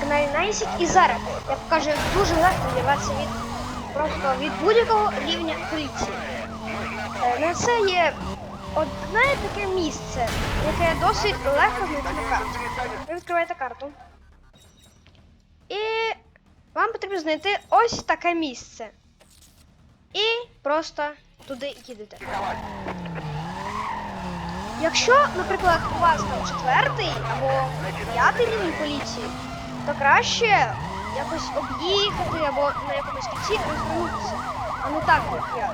каналі і зараз я покажу, як дуже легко відірватися від просто від будь-якого рівня поліції. Е, На це є одне таке місце, яке досить легко знайти на карті. Ви відкриваєте карту. І вам потрібно знайти ось таке місце. І просто туди їдете. Якщо, наприклад, у вас там четвертий або п'ятий рівень поліції, то краще якось об'їхати або на якомусь кінці розвернутися, а не так, як я.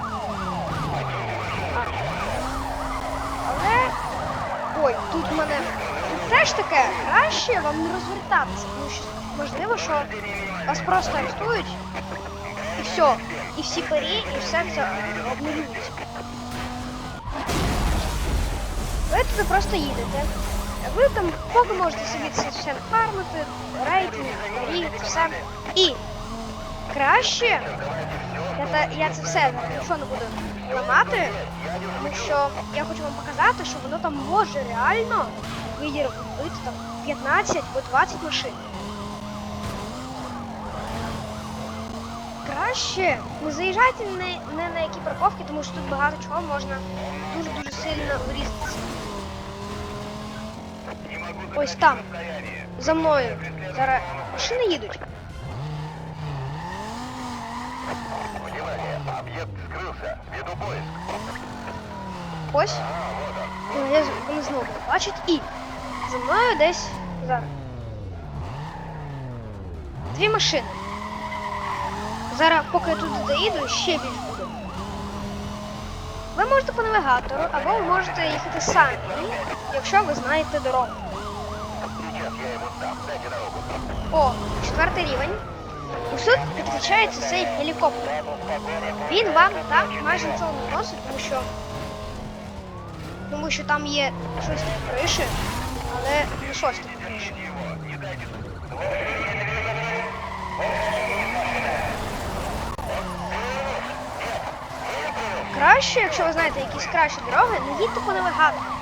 Але. Ой, тут мене тут теж таке, краще вам не розвертатися, тому що можливо, що вас просто арестують і все, і всі парі, і все це обнулюється. Ви туди просто їдете. Ви там поки можете собі все фармити, рейтинг, це все. І краще, я, я це все не буду ламати, тому що я хочу вам показати, що воно там може реально виїробити там 15 або 20 машин. Краще не заїжджайте не, не на які парковки, тому що тут багато чого можна дуже-дуже сильно врізатися. Ось там. За мною. Зараз машини їдуть. Ось. З- вони знову бачать і за мною десь зараз. Дві машини. Зараз, поки я туди доїду, ще більш буде. Ви можете по навігатору, або ви можете їхати самі, якщо ви знаєте дорогу. О, четвертий рівень. Ось тут підключається цей гелікоптер. Він вам так майже нічого не носить, тому що. Тому що там є щось таке криші, але не щось таке криші. Краще, якщо ви знаєте якісь кращі дороги, не їдьте по навігатору.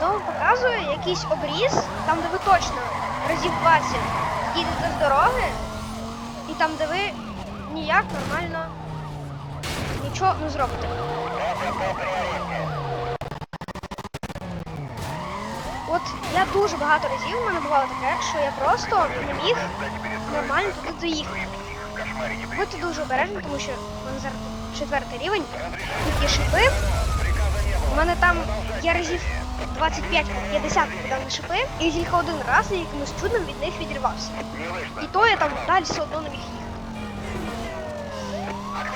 Вам показує якийсь обріз, там де ви точно разів 20 їдете з дороги, і там, де ви ніяк нормально нічого не зробите. От я дуже багато разів в мене бувало таке, що я просто не міг нормально туди доїхати. Будьте дуже обережні, тому що в мене зараз четвертий рівень, тут шипи. У мене там є разів 25-50 попадав на шипи, і тільки один раз я якимось чудом від них відірвався. І то я там далі все одно не міг їхати.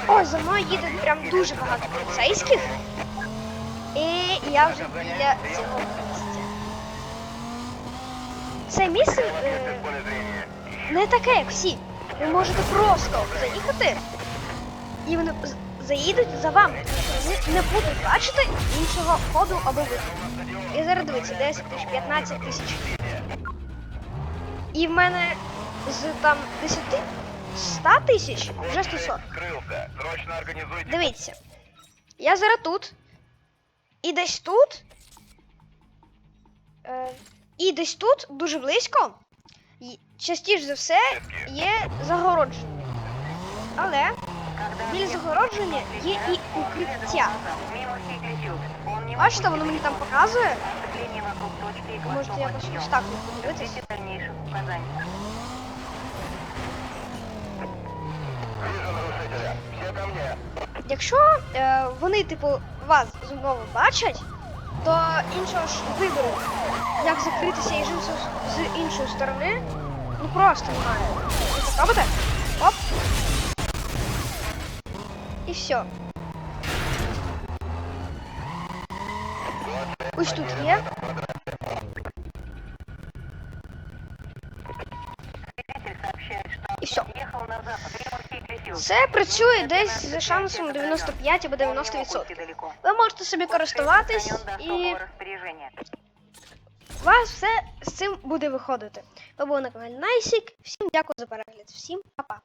Ось за мною їде прям дуже багато поліцейських. І я вже біля цього місця. Це місце е, не таке, як всі. Ви можете просто заїхати, і вони заїдуть за вами. Вони не будуть бачити іншого ходу або виходу. І зараз дивіться, 10 тисяч, 15 тисяч. І в мене з там 10 100 тисяч вже 140. Скрылся. Срочно. Дивіться. Я зараз тут. І десь тут. Е, і десь тут, дуже близько. Частіше за все є загородження. Але біля загородження є і укриття. Бачите, воно мені там показує. Можете якось ось так от подивитись. Якщо е, вони, типу, вас знову бачать, то іншого ж вибору, як закритися і жити з іншої сторони, ну просто немає. Ви так робите? Оп. І все. Ось тут є. І все. Це працює десь за шансом 95 або 90%. Ви можете собі користуватись і у вас все з цим буде виходити. Ви були на каналі Найсік. Всім дякую за перегляд. Всім па-па.